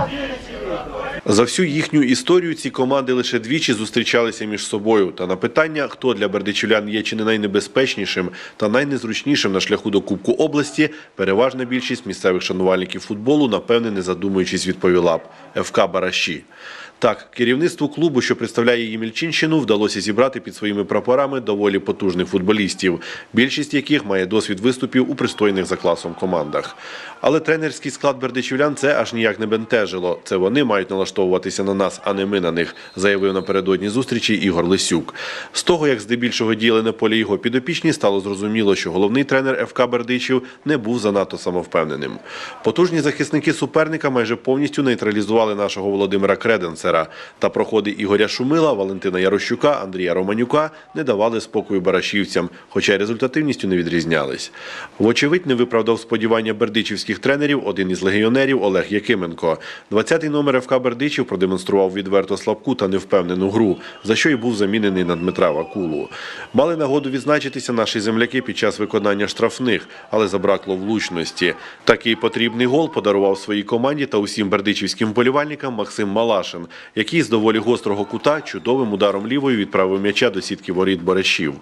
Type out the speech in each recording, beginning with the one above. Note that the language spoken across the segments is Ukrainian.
は牛でし За всю їхню історію ці команди лише двічі зустрічалися між собою. Та на питання, хто для бердичівлян є чи не найнебезпечнішим та найнезручнішим на шляху до Кубку області, переважна більшість місцевих шанувальників футболу, напевне, не задумуючись, відповіла б ФК Бараші. Так, керівництву клубу, що представляє Ємільчинщину, вдалося зібрати під своїми прапорами доволі потужних футболістів, більшість яких має досвід виступів у пристойних за класом командах. Але тренерський склад бердичівлян це аж ніяк не бентежило. Це вони мають налаштовуватися на нас, а не ми на них, заявив напередодні зустрічі Ігор Лисюк. З того, як здебільшого діяли на полі його підопічні, стало зрозуміло, що головний тренер ФК Бердичів не був занадто самовпевненим. Потужні захисники суперника майже повністю нейтралізували нашого Володимира Креденцера. Та проходи Ігоря Шумила, Валентина Ярощука, Андрія Романюка не давали спокою барашівцям, хоча й результативністю не відрізнялись. Вочевидь, не виправдав сподівання бердичівських тренерів один із легіонерів Олег Якименко. 20-й номер ФК Бердичів продемонстрував відверто слабку та невпевнену гру, за що й був замінений на Дмитра Вакулу. Мали нагоду відзначитися наші земляки під час виконання штрафних, але забракло влучності. Такий потрібний гол подарував своїй команді та усім бердичівським вболівальникам Максим Малашин, який з доволі гострого кута чудовим ударом лівою відправив м'яча до сітки воріт Борешів.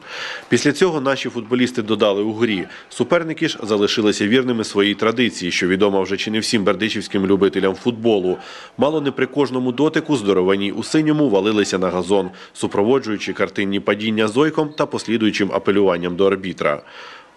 Після цього наші футболісти додали у грі. Суперники ж залишилися вірними своїй традиції, що відома вже чи не всім бердичівським любителям футболу. Мало не кожному дотику здоровані у синьому валилися на газон, супроводжуючи картинні падіння зойком та послідуючим апелюванням до арбітра.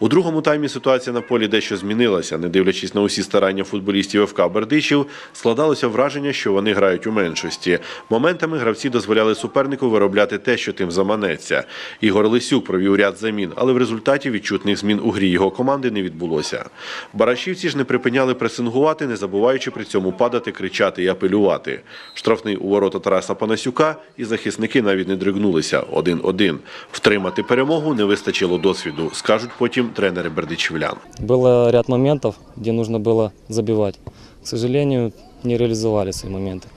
У другому таймі ситуація на полі дещо змінилася. Не дивлячись на усі старання футболістів ФК Бердичів, складалося враження, що вони грають у меншості. Моментами гравці дозволяли супернику виробляти те, що тим заманеться. Ігор Лисюк провів ряд замін, але в результаті відчутних змін у грі його команди не відбулося. Барашівці ж не припиняли пресингувати, не забуваючи при цьому падати, кричати і апелювати. Штрафний у ворота Тараса Панасюка і захисники навіть не дригнулися один-один. Втримати перемогу не вистачило досвіду, скажуть потім тренери бердичівлян. Было ряд моментов, где нужно было забивать. К сожалению, не реализовали свои моменты.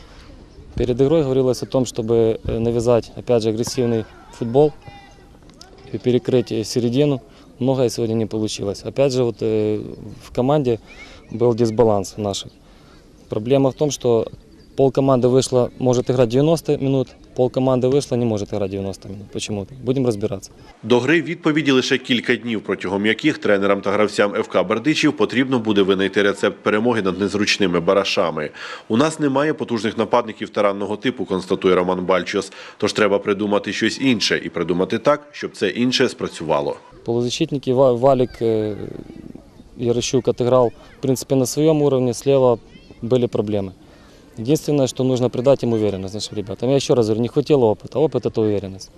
Перед игрой говорилось о том, чтобы э, навязать, опять же, агрессивный футбол и перекрыть э, середину. Многое сегодня не получилось. Опять же, вот э, в команде был дисбаланс наших. Проблема в том, что пол команды вышло, может играть 90 минут, пол команды вышло, не может играть 90 минут. Почему? Будем разбираться. До гри відповіді лише кілька днів, протягом яких тренерам та гравцям ФК Бердичів потрібно буде винайти рецепт перемоги над незручними барашами. У нас немає потужних нападників таранного типу, констатує Роман Бальчос. Тож треба придумати щось інше і придумати так, щоб це інше спрацювало. Полузащитники Ва- Валик, э, Ярощук отыграл, в принципе, на своем уровне. Слева были проблемы. Единственное, что нужно придать им уверенность нашим ребятам. Я еще раз говорю, не хватило опыта. Опыт – это уверенность.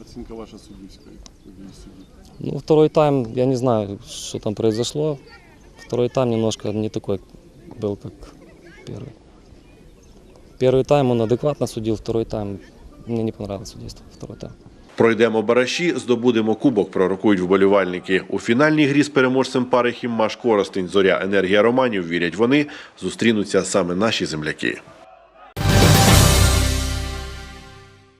Оцінка ваша суддівська, судді судді. Ну, второй тайм, я не знаю, что там произошло. Второй тайм немножко не такой был, как первый. Первый тайм он адекватно судил, второй тайм мне не понравилось судейство. Второй тайм. Пройдемо бараші, здобудемо кубок, пророкують вболівальники. У фінальній грі з переможцем пари Хіммаш Коростень Зоря Енергія Романів вірять вони, зустрінуться саме наші земляки.